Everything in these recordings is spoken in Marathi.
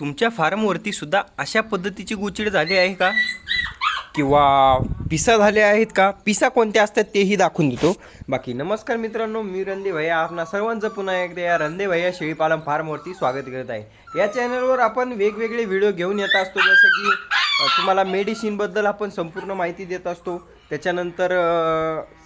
तुमच्या फार्मवरती सुद्धा अशा पद्धतीची गोचिड झाली आहे का? किंवा पिसा झाले आहेत का? पिसा कोणत्या असतात तेही दाखवून देतो. बाकी नमस्कार मित्रांनो मी रंदे भैया. आपणा सर्वांचं पुन्हा एकदा या रंदे भैया शेळीपालन फार्मवरती स्वागत करत आहे. या चॅनलवर आपण वेगवेगळे व्हिडिओ घेऊन येत असतो जसं की तुम्हाला मेडिसिनबद्दल आपण संपूर्ण माहिती देत असतो. त्याच्यानंतर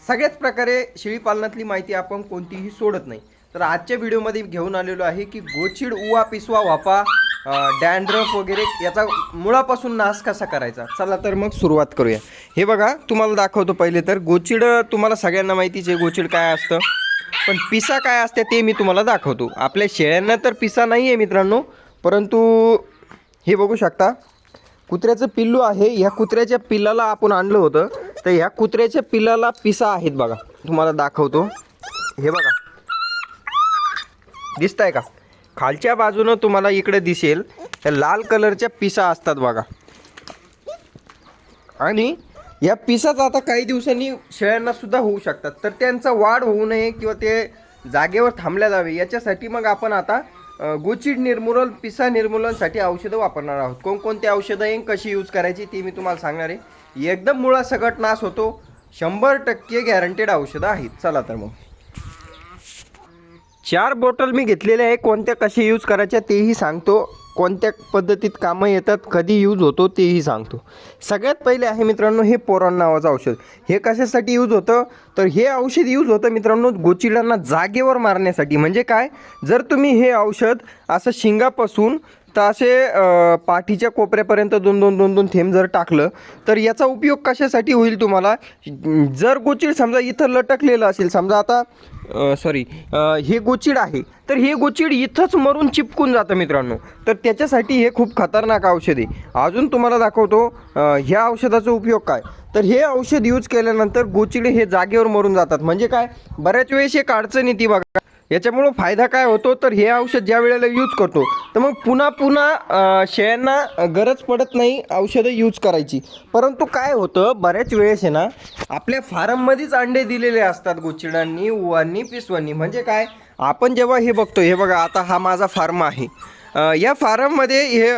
सगळ्याच प्रकारे शेळीपालनातली माहिती आपण कोणतीही सोडत नाही. तर आजच्या व्हिडिओमध्ये घेऊन आलेलो आहे की गोचिड उवा पिसवा वापा डॅन्ड्रफ वगैरे याचा मुळापासून नाश कसा करायचा? चला तर मग सुरुवात करूया. हे बघा तुम्हाला दाखवतो पहिले तर गोचिड तुम्हाला सगळ्यांना माहितीच आहे गोचिड काय असतं. पण पिसा काय असते ते मी तुम्हाला दाखवतो. आपल्या शेळ्यांना तर पिसा नाही आहे मित्रांनो परंतु हे बघू शकता. कुत्र्याचं पिल्लू आहे ह्या कुत्र्याच्या पिल्लाला आपण आणलं होतं. तर ह्या कुत्र्याच्या पिल्लाला पिसा आहेत बघा. तुम्हाला दाखवतो. हे बघा. दिसत आहे का? खालच्या बाजूनं तुम्हाला इकडे दिसेल त्या लाल कलरच्या पिसा असतात बघा. आणि या पिसाच आता काही दिवसांनी शेळ्यांना सुद्धा होऊ शकतात. तर त्यांचा वाढ होऊ नये किंवा ते जागेवर थांबल्या जावे याच्यासाठी मग आपण आता अ, गोचिड निर्मूलन पिसा निर्मूलनसाठी औषधं वापरणार आहोत. कोणकोणती औषधं आहे कशी यूज करायची ती मी तुम्हाला सांगणार आहे. एकदम मुळासकट नाश होतो. शंभर टक्के गॅरंटेड औषधं आहेत. चला तर मग. चार बॉटल मी घेतलेले आहे. कोणत्या कशा यूज करायच्या तेही सांगतो. कोणत्या पद्धतीत कामं येतात कधी यूज होतो तेही सांगतो. सगळ्यात पहिले आहे मित्रांनो हे पोरॉन नावाचं औषध. हे कशासाठी यूज होतं? तर हे औषध यूज होतं मित्रांनो गोचिडांना जागेवर मारण्यासाठी. म्हणजे काय? जर तुम्ही हे औषध असं शिंगापासून तर असे पाठीच्या कोपऱ्यापर्यंत दोन दोन दोन दोन थेंब जर टाकलं तर याचा उपयोग कशासाठी होईल तुम्हाला? जर गोचिड समजा इथं लटकलेलं असेल समजा आता सॉरी हे गोचिड आहे तर हे गोचिड इथंच मरून चिपकून जातं मित्रांनो. तर त्याच्यासाठी हे खूप खतरनाक औषध आहे. अजून तुम्हाला दाखवतो ह्या औषधाचा उपयोग काय? तर हे औषध यूज केल्यानंतर गोचिडे हे जागेवर मरून जातात. म्हणजे काय? बऱ्याच वेळेस एक अडचण येते बघा. याच्यामुळं फायदा काय होतो? तर हे औषध ज्या वेळेला यूज करतो तर मग पुन्हा पुन्हा शेळ्यांना गरज पडत नाही औषधं यूज करायची. परंतु काय होतं? बऱ्याच वेळेस आहे ना आपल्या फार्ममध्येच अंडे दिलेले असतात गुच्छिडांनी उवांनी पिसवांनी. म्हणजे काय? आपण जेव्हा हे बघतो हे बघा आता हा माझा फार्म आहे. या फारममध्ये हे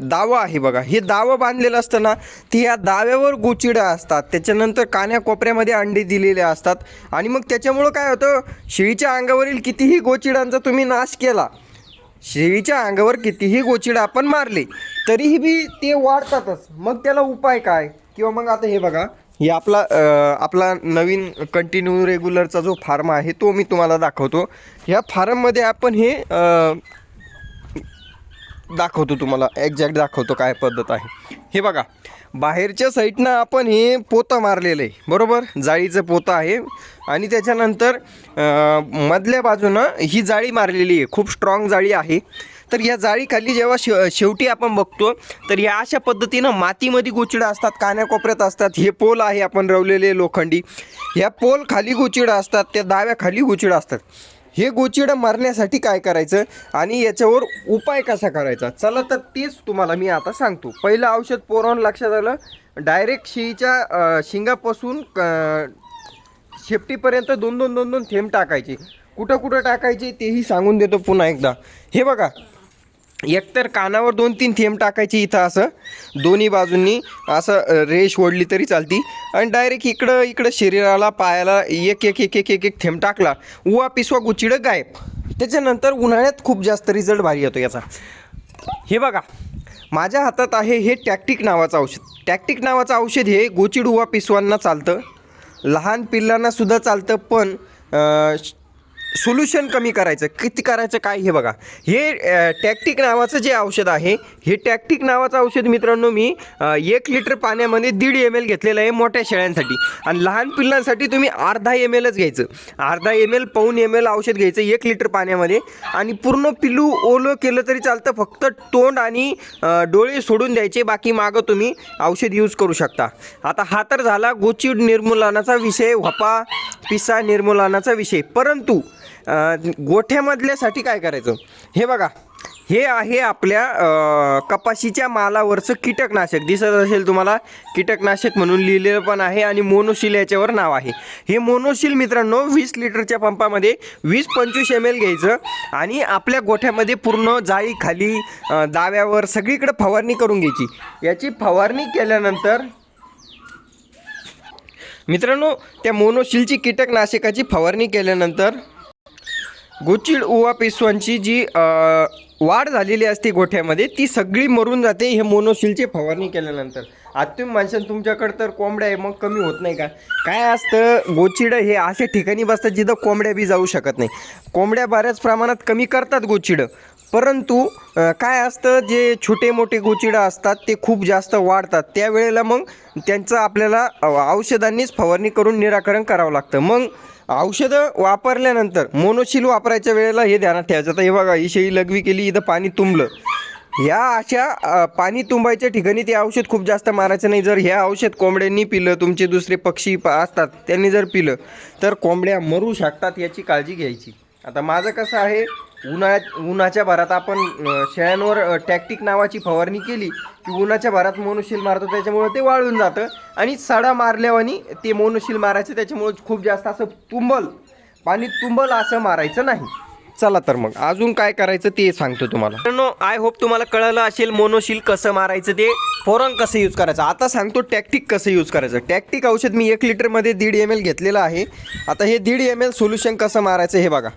दावं आहे बघा. हे दावं बांधलेलं असतं ना ती या दाव्यावर गोचिडं असतात. त्याच्यानंतर कान्या कोपऱ्यामध्ये अंडी दिलेले असतात. आणि मग त्याच्यामुळं काय होतं शेळीच्या अंगावरील कितीही गोचिडांचा तुम्ही नाश केला शेळीच्या अंगावर कितीही गोचिडं आपण मारले तरीही बी ते वाढतातच. मग त्याला उपाय काय? किंवा मग आता हे बघा हे आपला आपला नवीन कंटिन्यू रेग्युलरचा जो फार्म आहे तो मी तुम्हाला दाखवतो. ह्या फार्ममध्ये आपण हे दाखवतो तुम्हाला एक्झॅक्ट दाखवतो काय पद्धत आहे. हे बघा बाहेरच्या साईडनं आपण हे पोतं मारलेलं आहे बरोबर? जाळीचं पोतं आहे. आणि त्याच्यानंतर मधल्या बाजूनं ही जाळी मारलेली आहे खूप स्ट्रॉंग जाळी आहे. तर या जाळीखाली जेव्हा शे शेवटी आपण बघतो तर या अशा पद्धतीनं मातीमध्ये गोचिडं असतात कान्याकोपऱ्यात असतात हे पोल आहे आपण रवलेले लोखंडी. ह्या पोल खाली गोचिडं असतात त्या दाव्याखाली गोचिडं असतात. हे गोचिडं मारण्यासाठी काय करायचं आणि याच्यावर उपाय कसा करायचा? चला तर तेच तुम्हाला मी आता सांगतो. पहिलं औषध पोरावून लक्षात आलं डायरेक्ट शेळीच्या शिंगापासून क शेपटीपर्यंत दोन दोन दोन दोन थेंब टाकायचे. कुठं कुठं टाकायचे तेही सांगून देतो पुन्हा एकदा. हे बघा एकतर कानावर दोन तीन थेंब टाकायची इथं असं. दोन्ही बाजूंनी असं रेश रेष ओढली तरी चालती. आणि डायरेक्ट इकडं इकडं शरीराला पायाला एक एक एक एक एक एक थेंब टाकला उवा पिसवा गुचिडं गायब. त्याच्यानंतर उन्हाळ्यात खूप जास्त रिझल्ट भारी येतो याचा. हे बघा माझ्या हातात आहे हे टॅक्टिक नावाचं औषध. टॅक्टिक नावाचं औषध हे गोचिड उवा पिसवांना चालतं. लहान पिल्लांनासुद्धा चालतं पण सोल्युशन कमी करायचं. किती करायचं काय? हे बघा. हे टॅक्टिक नावाचं जे औषध आहे हे टॅक्टिक नावाचं औषध मित्रांनो मी एक लिटर पाण्यामध्ये दीड एम एल घेतलेलं आहे मोठ्या शेळ्यांसाठी. आणि लहान पिल्लांसाठी तुम्ही अर्धा एम एलच घ्यायचं. अर्धा एम एल पाऊन एम एल औषध घ्यायचं एक लिटर पाण्यामध्ये. आणि पूर्ण पिल्लू ओलं केलं तरी चालतं. फक्त तोंड आणि डोळे सोडून द्यायचे. बाकी मागं तुम्ही औषध यूज करू शकता. आता हा तर झाला गोचिड निर्मूलनाचा विषय व्हपा पिसा निर्मूलनाचा विषय. परंतु गोठ्यामधल्यासाठी काय करायचं? हे बघा. हे आहे आपल्या कपाशीच्या मालावरचं कीटकनाशक. दिसत असेल तुम्हाला कीटकनाशक म्हणून लिहिलेलं पण आहे आणि मोनोशील याच्यावर नाव आहे. हे मोनोशील मित्रांनो वीस लिटरच्या पंपामध्ये वीस पंचवीस एम एल घ्यायचं आणि आपल्या गोठ्यामध्ये पूर्ण जाळी खाली दाव्यावर सगळीकडे फवारणी करून घ्यायची. याची फवारणी केल्यानंतर मित्रांनो त्या मोनोशीलची कीटकनाशकाची फवारणी केल्यानंतर गोचिड उवा पिसवांची जी वाढ झालेली असते गोठ्यामध्ये ती सगळी मरून जाते हे मोनोशीलची फवारणी केल्यानंतर. आत्म तुम्ही तुमच्याकडं तुमच्याकडे तर कोंबड्या आहे मग कमी होत नाही का? काय असतं गोचिडं हे अशा ठिकाणी बसतात जिथं कोंबड्या बी जाऊ शकत नाही. कोंबड्या बऱ्याच प्रमाणात कमी करतात गोचिडं परंतु काय असतं जे छोटे मोठे गोचिडं असतात ते खूप जास्त वाढतात. त्यावेळेला मग त्यांचं आपल्याला औषधांनीच फवारणी करून निराकरण करावं लागतं. मग औषधं वापरल्यानंतर मोनोशील वापरायच्या वेळेला हे ध्यानात ठेवायचं. आता हे बघा ही शेळी लघवी केली इथं पाणी तुंबलं. ह्या अशा पाणी तुंबायच्या ठिकाणी ते औषध खूप जास्त मारायचं नाही. जर ह्या औषध कोंबड्यांनी पिलं तुमचे दुसरे पक्षी असतात त्यांनी जर पिलं तर कोंबड्या मरू शकतात याची काळजी घ्यायची. आता माझं कसं आहे उन्हाळ्यात उन्हाच्या भरात आपण शेळ्यांवर टॅक्टिक नावाची फवारणी केली की उन्हाच्या भरात मोनोशील मारतो त्याच्यामुळं ते वाळून जातं आणि सडा मारल्यावानी ते मोनोशील मारायचं त्याच्यामुळं खूप जास्त असं तुंबल पाणी तुंबल असं मारायचं नाही. चला तर मग अजून काय करायचं ते सांगतो तुम्हाला. नो आय होप तुम्हाला कळलं असेल मोनोशील कसं मारायचं ते फोरन कसं यूज करायचं. आता सांगतो टॅक्टिक कसं यूज करायचं. टॅक्टिक औषध मी एक लिटरमध्ये दीड एम एल घेतलेलं आहे. आता हे दीड एम एल सोल्युशन कसं मारायचं हे बघा.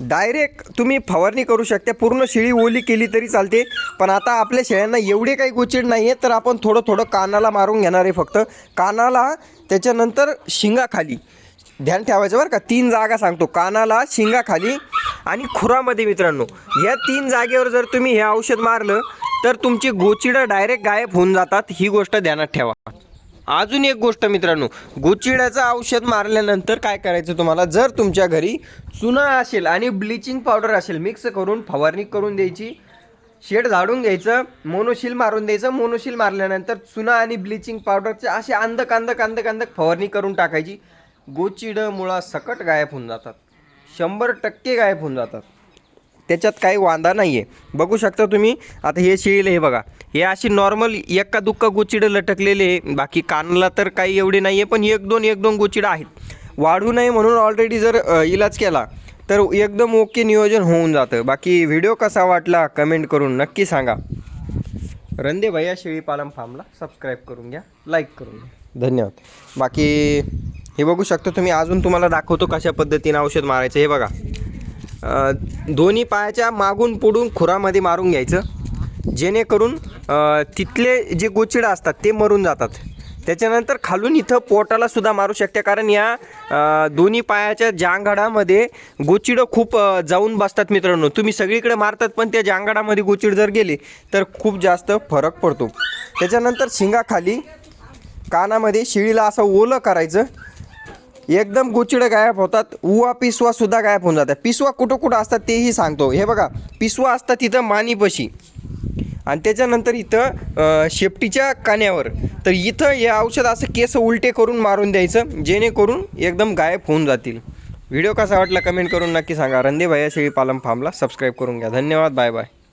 डायरेक्ट तुम्ही फवारणी करू शकता. पूर्ण शेळी ओली केली तरी चालते. पण आता आपल्या शेळ्यांना एवढे काही गोचिड नाही आहे तर आपण थोडं थोडं कानाला मारून घेणार आहे फक्त. कानाला त्याच्यानंतर शिंगाखाली. ध्यान ठेवायचं बरं का तीन जागा सांगतो. कानाला शिंगाखाली आणि खुरामध्ये मित्रांनो. या तीन जागेवर जर तुम्ही हे औषध मारलं तर तुमची गोचिडं डायरेक्ट गायब होऊन जातात. ही गोष्ट ध्यानात ठेवा. अजून एक गोष्ट मित्रांनो गोचिड्याचं औषध मारल्यानंतर काय करायचं तुम्हाला? जर तुमच्या घरी चुना असेल आणि ब्लिचिंग पावडर असेल मिक्स करून फवारणी करून द्यायची शेड झाडून घ्यायचं मोनोशील मारून द्यायचं मोनोशील मारल्यानंतर चुना आणि ब्लिचिंग पावडरचे असे अंधक अंधक अंधक अंधक फवारणी करून टाकायची. गोचिडं मुळा सकट गायब होऊन जातात. शंभर टक्के गायब होऊन जातात. त्याच्यात काही वांदा नाही आहे बघू शकता तुम्ही आता हे शेळीला हे बघा. हे अशी नॉर्मल एका दुक्का गुचिडं लटकलेले आहे. बाकी कानाला तर काही एवढे नाही आहे पण एक दोन एक दोन गुचिडं आहेत. वाढू नये म्हणून ऑलरेडी जर इलाज केला तर एकदम ओके नियोजन होऊन जातं. बाकी व्हिडिओ कसा वाटला कमेंट करून नक्की सांगा. रंदे भैया शेळी पालम फार्मला सबस्क्राईब करून घ्या लाईक करून घ्या. धन्यवाद. बाकी हे बघू शकता तुम्ही अजून तुम्हाला दाखवतो कशा पद्धतीने औषध मारायचं हे बघा. दोन्ही पायाच्या मागून पुढून खुरामध्ये मारून घ्यायचं. जेणेकरून तिथले जे गोचिडं असतात ते मरून जातात. त्याच्यानंतर खालून इथं पोटाला सुद्धा मारू शकते. कारण या दोन्ही पायाच्या जांघाडामध्ये गोचिडं खूप जाऊन बसतात मित्रांनो. तुम्ही सगळीकडे मारतात पण त्या जांघाडामध्ये गोचिड जर गेले तर खूप जास्त फरक पडतो. त्याच्यानंतर शिंगाखाली कानामध्ये शिळीला असं ओलं करायचं. एकदम गुचिडं गायब होतात. उवा पिसवा सुद्धा गायब होऊन जातात. पिसवा कुठं कुठं असतात तेही सांगतो. हे बघा पिसवा असतात तिथं मानीपशी आणि त्याच्यानंतर इथं शेपटीच्या कान्यावर तर इथं हे औषध असं केस उलटे करून मारून द्यायचं जेणेकरून एकदम गायब होऊन जातील. व्हिडिओ कसा वाटला कमेंट करून नक्की सांगा. रंदे भैया शेळी पालम फार्मला सबस्क्राईब करून घ्या. धन्यवाद. Bye bye